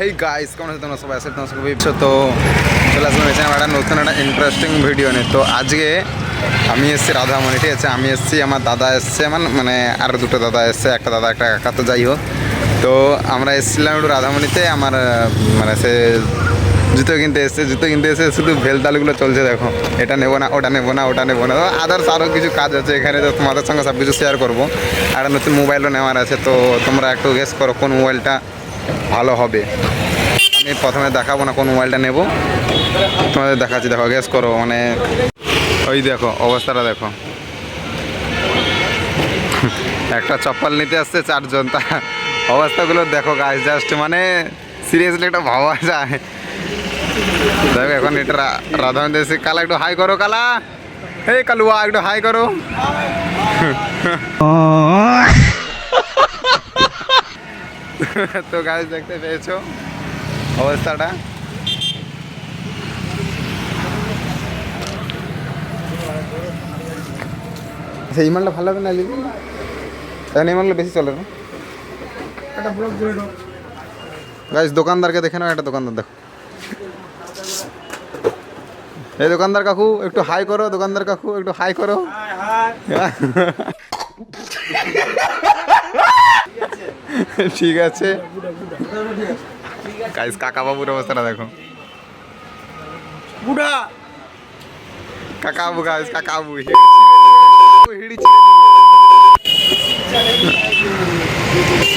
Hey guys কেমন আছে তোমরা সবাই আছে তোমার সবাই তো চলে আসলাম আমার একটা নতুন একটা ইন্টারেস্টিং ভিডিও নিয়ে তো আজকে আমি এসেছি রাধামণি ঠিক আছে আমি এসেছি আমার দাদা এসছে আমার মানে আর দুটো দাদা এসছে একটা দাদা একটা কাকা তো যাই হোক তো আমরা এসেছিলাম একটু রাধামণিতে আমার মানে সে জুতো কিনতে এসছে জুতো কিনতে এসে শুধু ভেলতালগুলো চলছে দেখো এটা নেব না ওটা নেব না ওটা নেব না আদার্স আরও কিছু কাজ আছে এখানে তো তোমাদের সঙ্গে সব কিছু শেয়ার করব আর নতুন মোবাইলও নেওয়ার আছে তো তোমরা একটু গেস করো কোন মোবাইলটা ভালো হবে। আমি প্রথমে দেখাবো না কোন মোবাইলটা নেব। তোমাদের দেখাচ্ছি, দেখো গেস করো মানে ওই দেখো, অবস্থাটা দেখো। একটা চপ্পল নিতে আসছে চারজন, তা অবস্থাগুলো দেখো গাছ জাস্ট মানে সিরিয়াসলি একটা ভাবা যায়। দেখো, এখন এটা রা- রাধামণি এসে কালা, একটু হাই করো কালা। এই কালুয়া, একটু হাই করো। তো গাছ দেখতে পেয়েছ। অবস্থাটা? আচ্ছা এই মালটা ভালো হবে না লিলি? এখন এই মালটা বেশি চলে না? গাইস দোকানদারকে দেখে নাও একটা দোকানদার দেখো। এই দোকানদার কাকু একটু হাই করো দোকানদার কাকু একটু হাই করো। ঠিক আছে। গাইস কাকা বাবুর অবস্থাটা দেখো। বুড়া। কাকা বাবু গাইস কাকা বাবু হিড়ি।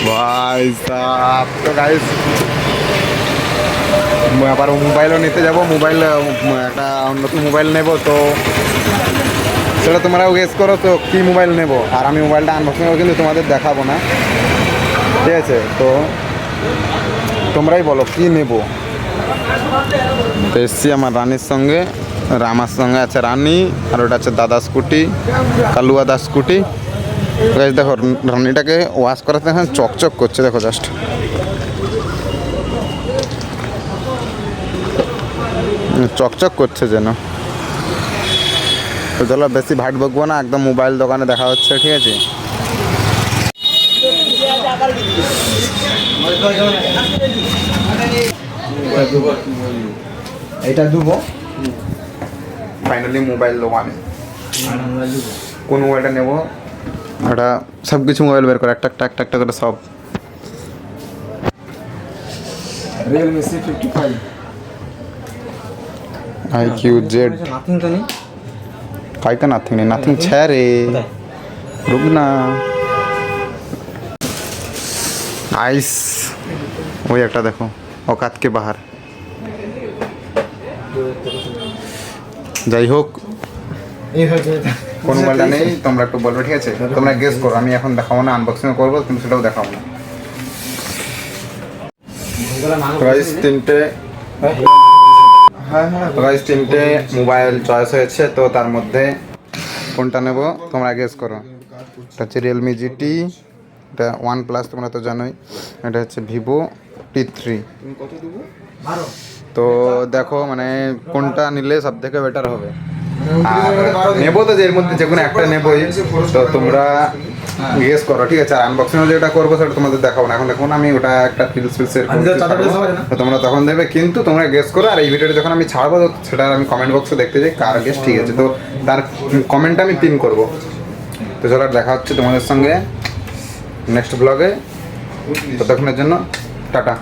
ভাই সাহ তো গাইস আবার মোবাইলও নিতে যাব মোবাইল একটা নতুন মোবাইল নেব তো সেটা তোমরাও গেস করো তো কী মোবাইল নেব? আর আমি মোবাইলটা আনবক্সিং করব কিন্তু তোমাদের দেখাবো না। ঠিক আছে, তো তোমরাই বলো, কী নেব? তো এসছি আমার রানীর সঙ্গে, রামার সঙ্গে আছে রানী, আর ওটা আছে দাদা স্কুটি, কালুয়া দাস স্কুটি। দেখো, রানীটাকে ওয়াশ করাতে এখন চকচক করছে, দেখো জাস্ট চকচক করছে যেন। তো চলো, বেশি ভাট বকবো না, একদম মোবাইল দোকানে দেখা হচ্ছে, ঠিক আছে? এটা দুবো ফাইনালি মোবাইল দোকানে কোন মোবাইলটা নেবো ওটা সব কিছু মোবাইল বের করে একটা একটা একটা একটা করে সব realme C fifty five I Q Z nothing তো নেই काय का नाथिंग नहीं नाथिंग छह रे रुक ना আইস ওই একটা দেখো অকাতকে বাহার। যাই হোক কোন মোবাইলটা নেই তোমরা একটু বলবে ঠিক আছে? তোমরা গেস করো আমি এখন দেখাবো না আনবক্সিং করব তুমি সেটাও দেখাবো না। প্রাইস তিনটে হ্যাঁ। হ্যাঁ, হ্যাঁ প্রাইস তিনটে মোবাইল চয়েস হয়েছে তো তার মধ্যে কোনটা নেব তোমরা গেস করো। এটা হচ্ছে রিয়েলমি জিটি এটা ওয়ান প্লাস তোমরা তো জানোই। এটা হচ্ছে ভিভো টি থ্রি তো দেখো মানে কোনটা নিলে সব থেকে বেটার হবে। আর নেব তো যে এর মধ্যে যে কোনো একটা নেবোই। তো তোমরা গেস করো ঠিক আছে? আর আনবক্সিং যেটা করব সেটা তোমাদের দেখাবো না। এখন দেখুন আমি ওটা একটা ফিলস না। তো তোমরা তখন দেবে কিন্তু তোমরা গেস করো আর এই ভিডিওটা যখন আমি ছাড়বো তো সেটা আমি কমেন্ট বক্সে দেখতে যাই কার গেস ঠিক আছে। তো তার কমেন্টটা আমি পিন করব। তো সেটা দেখা হচ্ছে তোমাদের সঙ্গে। নেক্সট ব্লগে। ততক্ষণের জন্য টাটা।